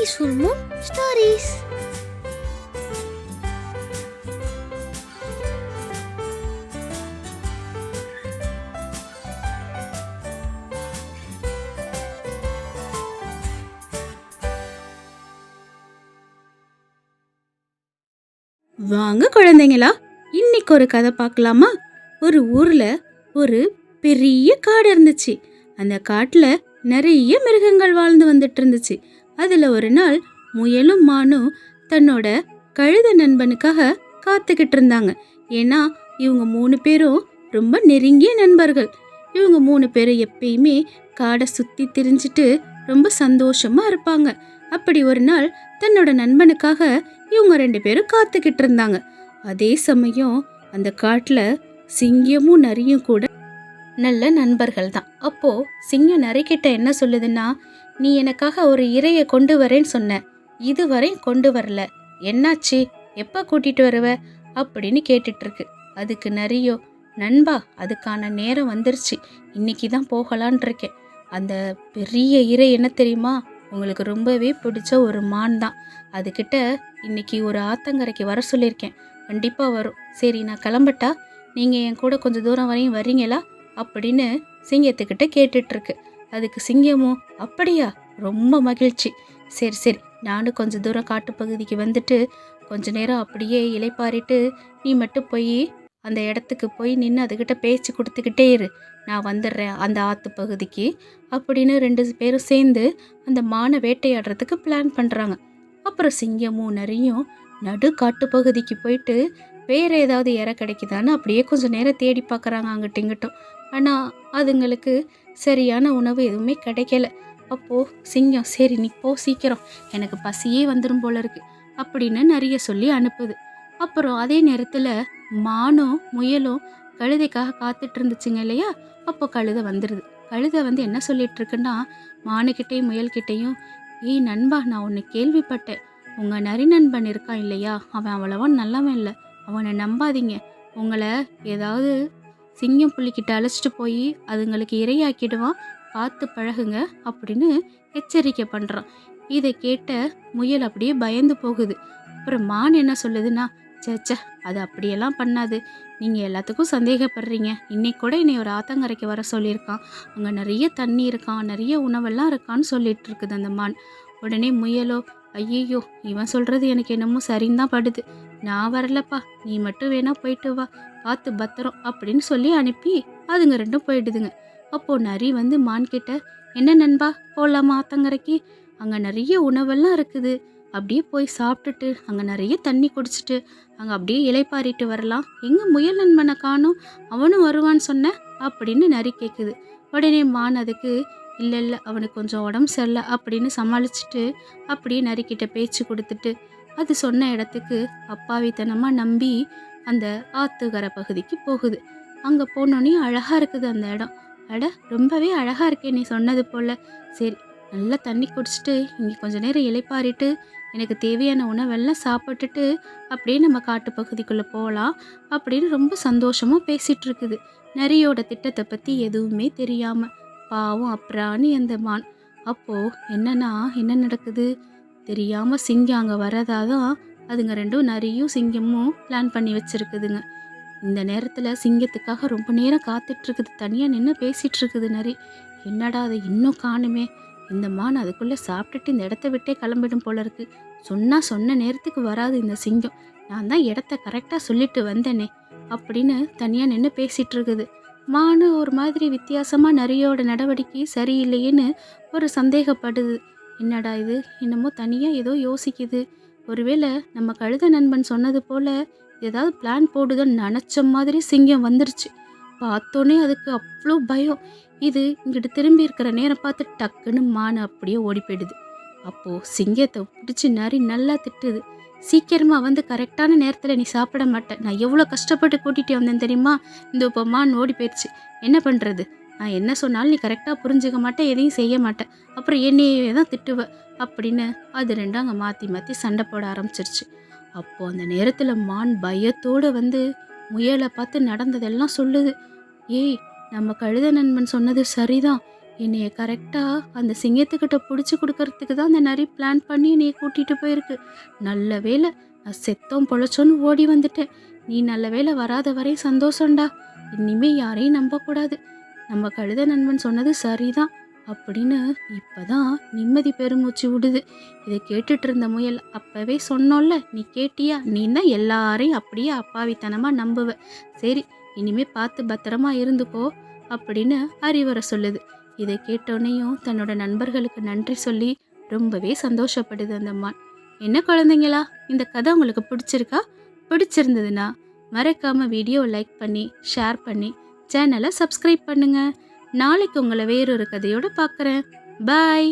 Peaceful Moon stories வாங்க குழந்தைங்களா இன்னைக்கு ஒரு கதை பார்க்கலாமா? ஒரு ஊர்ல ஒரு பெரிய காடு இருந்துச்சு. அந்த காட்டுல நிறைய மிருகங்கள் வாழ்ந்து வந்துட்டு இருந்துச்சு. அதில் ஒரு நாள் முயலும் மானும் தன்னோட கழுத நண்பனுக்காக காத்துக்கிட்டு இருந்தாங்க. ஏன்னா இவங்க மூணு பேரும் ரொம்ப நெருங்கிய நண்பர்கள். இவங்க மூணு பேரும் எப்பயுமே காடை சுற்றி திரிஞ்சிட்டு ரொம்ப சந்தோஷமாக இருப்பாங்க. அப்படி ஒரு நாள் தன்னோட நண்பனுக்காக இவங்க ரெண்டு பேரும் காத்துக்கிட்டு இருந்தாங்க. அதே சமயம் அந்த காட்டில் சிங்கமும் நரியும் கூட நல்ல நண்பர்கள் தான் அப்போது சிங்கம் நரிக்கிட்ட என்ன சொல்லுதுன்னா நீ எனக்காக ஒரு இரையை கொண்டு வரேன்னு சொன்ன. இதுவரை கொண்டு வரல. என்னாச்சு? எப்போ கூட்டிட்டு வருவ? அப்படின்னு கேட்டுட்ருக்கு. அதுக்கு நரியோ நண்பா அதுக்கான நேரம் வந்துருச்சு. இன்னைக்கு தான் போகலான் இருக்கேன் அந்த பெரிய இறை என்ன தெரியுமா? உங்களுக்கு ரொம்பவே பிடிச்ச ஒரு மான் தான். அதுக்கிட்ட இன்னைக்கு ஒரு ஆத்தங்கரைக்கு வர சொல்லியிருக்கேன். கண்டிப்பாக வரும். சரி நான் கிளம்பட்டா? நீங்கள் என் கூட கொஞ்சம் தூரம் வரையும் வர்றீங்களா அப்படின்னு சிங்கத்துக்கிட்ட கேட்டுட்ருக்கு. அதுக்கு சிங்கமும் அப்படியா? ரொம்ப மகிழ்ச்சி. சரி சரி. நானும் கொஞ்சம் தூரம் காட்டுப்பகுதிக்கு வந்துட்டு கொஞ்ச நேரம் அப்படியே இலைப்பாரிட்டு நீ மட்டும் போய் அந்த இடத்துக்கு போய் நின்று அதுக்கிட்ட பேச்சு கொடுத்துக்கிட்டே இரு. நான் வந்துடுறேன் அந்த ஆற்று பகுதிக்கு. அப்படின்னு ரெண்டு பேரும் சேர்ந்து அந்த மானை வேட்டையாடுறதுக்கு பிளான் பண்ணுறாங்க அப்புறம் சிங்கமும் நரியும் நடு காட்டுப்பகுதிக்கு போயிட்டு வேறு ஏதாவது இறை கிடைக்குதான்னு அப்படியே கொஞ்சம் நேரம் தேடி பார்க்குறாங்க அங்கிட்டும் இங்கிட்டும். ஆனால் அதுங்களுக்கு சரியான உணவு எதுவுமே கிடைக்கல. அப்போது சிங்கம் சரி நீ போ சீக்கிரம். எனக்கு பசியே வந்துடும் போல இருக்கு. அப்படின்னு நிறைய சொல்லி அனுப்புது. அப்புறம் அதே நேரத்தில் மானும் முயலும் கழுதைக்காக காத்துட்டு இருந்துச்சுங்க இல்லையா? அப்போ கழுதை வந்துடுது கழுதை வந்து என்ன சொல்லிட்டு இருக்குன்னா மானுக்கிட்டேயும் முயல்கிட்டேயும் ஏய் நண்பா நான் ஒன்று கேள்விப்பட்டேன். உங்கள் நரி நண்பன் இருக்கான் இல்லையா? அவன் அவ்வளவா நல்லவன் இல்லை. அவனை நம்பாதீங்க. உங்களை ஏதாவது சிங்கம் புள்ளிக்கிட்ட அழைச்சிட்டு போய் அதுங்களுக்கு இரையாக்கிடுவான். பார்த்து பழகுங்க அப்படின்னு எச்சரிக்கை பண்ணுறான் இதை கேட்ட முயல் அப்படியே பயந்து போகுது. அப்புறம் மான் என்ன சொல்லுதுன்னா சேச்சே அது அப்படியெல்லாம் பண்ணாது. நீங்கள் எல்லாத்துக்கும் சந்தேகப்படுறீங்க. இன்னைக்கு கூட என்னை ஒரு ஆத்தங்கரைக்கு வர சொல்லியிருக்கான். அங்கே நிறைய தண்ணி இருக்கான் நிறைய உணவெல்லாம் இருக்கான்னு சொல்லிட்டு இருக்குது அந்த மான். உடனே முயலோ ஐயையோ இவன் சொல்கிறது எனக்கு என்னமோ சரின்னு தான் படுது. நான் வரலப்பா நீ மட்டும் வேணா போயிட்டு வா பார்த்து பத்திரம் அப்படின்னு சொல்லி அனுப்பி அதுங்க ரெண்டும் போயிடுதுங்க. அப்போ நரி வந்து மான் கிட்ட என்ன நண்பா போகலாமா ஆத்தங்கரைக்கு? அங்கே நிறைய உணவெல்லாம் இருக்குது. அப்படியே போய் சாப்பிட்டுட்டு அங்கே நிறைய தண்ணி குடிச்சிட்டு அங்கே அப்படியே இலைப்பாரிட்டு வரலாம். எங்கே முயல் நண்பனை காணும் அவனும் வருவான்னு சொன்ன? அப்படின்னு நரி கேட்குது உடனே மான் அதுக்கு இல்லை இல்லை அவனுக்கு கொஞ்சம் உடம்பு சரியில்லை அப்படின்னு சமாளிச்சுட்டு அப்படியே நரிக்கிட்ட பேச்சு கொடுத்துட்டு அது சொன்ன இடத்துக்கு அப்பாவித்தனமாக நம்பி அந்த ஆத்துக்கரை பகுதிக்கு போகுது. அங்கே போனோன்னே அழகாக இருக்குது அந்த இடம். அட ரொம்பவே அழகாக இருக்கே நீ சொன்னது போல். சரி நல்லா தண்ணி குடிச்சிட்டு இங்கே கொஞ்ச நேரம் இலைப்பாரிட்டு எனக்கு தேவையான உணவெல்லாம் சாப்பிட்டுட்டு அப்படியே நம்ம காட்டு பகுதிக்குள்ளே போகலாம் அப்படின்னு ரொம்ப சந்தோஷமாக பேசிகிட்டு இருக்குது. நரியோட திட்டத்தை பற்றி எதுவுமே தெரியாமல் பாவம் அப்புறான்னு அந்த மான் அப்போது என்னன்னா என்ன நடக்குது? தெரியாமல் சிங்கம் அங்கே வரதா தான் அதுங்க ரெண்டும் நரியும் சிங்கமும் பிளான் பண்ணி வச்சுருக்குதுங்க. இந்த நேரத்தில் சிங்கத்துக்காக ரொம்ப நேரம் காத்துட்ருக்குது. தனியாக நின்று பேசிகிட்டு இருக்குது நரி. என்னடா அதை இன்னும் காணுமே? இந்த மான் அதுக்குள்ளே சாப்பிட்டுட்டு இந்த இடத்த விட்டே கிளம்பிடும் போல இருக்கு. சொன்னால் சொன்ன நேரத்துக்கு வராது இந்த சிங்கம். நான் தான் இடத்த கரெக்டாக சொல்லிட்டு வந்தேனே. அப்படின்னு தனியாக நின்று பேசிகிட்டு இருக்குது மானு ஒரு மாதிரி வித்தியாசமாக நரியோட நடவடிக்கை சரியில்லையேன்னு ஒரு சந்தேகப்படுது. என்னடா இது? என்னமோ தனியாக ஏதோ யோசிக்குது. ஒருவேளை நம்ம கழுத நண்பன் சொன்னது போல் ஏதாவது பிளான் போடுதன்னு நினச்ச மாதிரி சிங்கம் வந்துருச்சு. பார்த்தோன்னே அதுக்கு அவ்வளோ பயம். இது இங்கிட்டு திரும்பி இருக்கிற நேரம் பார்த்து டக்குன்னு மானு அப்படியே ஓடி போயிடுது. அப்போது சிங்கத்தை பிடிச்சி நரி நல்லா திட்டுது. சீக்கிரமாக வந்து கரெக்டான நேரத்தில் நீ சாப்பிட மாட்டேன் நான் எவ்வளோ கஷ்டப்பட்டு கூட்டிகிட்டு வந்தேன் தெரியுமா? இந்த இப்போ மான் ஓடி போயிடுச்சு. என்ன பண்ணுறது நான் என்ன சொன்னாலும் நீ கரெக்டாக புரிஞ்சுக்க மாட்டேன் எதையும் செய்ய மாட்டேன் அப்புறம் என்னையே தான் திட்டுவ அப்படின்னு அது ரெண்டும் அங்கே மாற்றி மாற்றி சண்டை போட ஆரம்பிச்சிருச்சு. அப்போது அந்த நேரத்தில் மான் பயத்தோடு வந்து முயலை பார்த்து நடந்ததெல்லாம் சொல்லுது. ஏய் நம்ம கழுத நண்பன் சொன்னது சரிதான். என்னைய கரெக்டாக அந்த சிங்கத்துக்கிட்ட பிடிச்சி கொடுக்கறதுக்கு தான் அந்த நரி பிளான் பண்ணி என்னைய கூட்டிகிட்டு போயிருக்கு. நல்ல வேளை நான் செத்தோம் பொழைச்சோன்னு ஓடி வந்துட்டேன். நீ நல்ல வேளை வராத வரை சந்தோஷம்டா. இனிமே யாரையும் நம்பக்கூடாது. நம்ம கழுத நண்பன் சொன்னது சரிதான். அப்படின்னு இப்போதான் நிம்மதி பெருமூச்சு விடுது. இதை கேட்டுட்டு இருந்த முயல் அப்போவே சொன்னோல்ல நீ கேட்டியா? நீ தான் எல்லாரையும் அப்படியே அப்பாவித்தனமாக நம்புவ. சரி இனிமே பார்த்து பத்திரமா இருந்துக்கோ அப்படின்னு அறிவுரை சொல்லுது. இதை கேட்டோன்னையும் தன்னோட நண்பர்களுக்கு நன்றி சொல்லி ரொம்பவே சந்தோஷப்படுது அந்த மான் என்ன குழந்தைங்களா? இந்த கதை உங்களுக்கு பிடிச்சிருக்கா? பிடிச்சிருந்ததுன்னா மறக்காமல் வீடியோ லைக் பண்ணி ஷேர் பண்ணி சேனலை சப்ஸ்கிரைப் பண்ணுங்கள் நாளைக்கு உங்களை வேறொரு கதையோடு பார்க்குறேன். பாய்!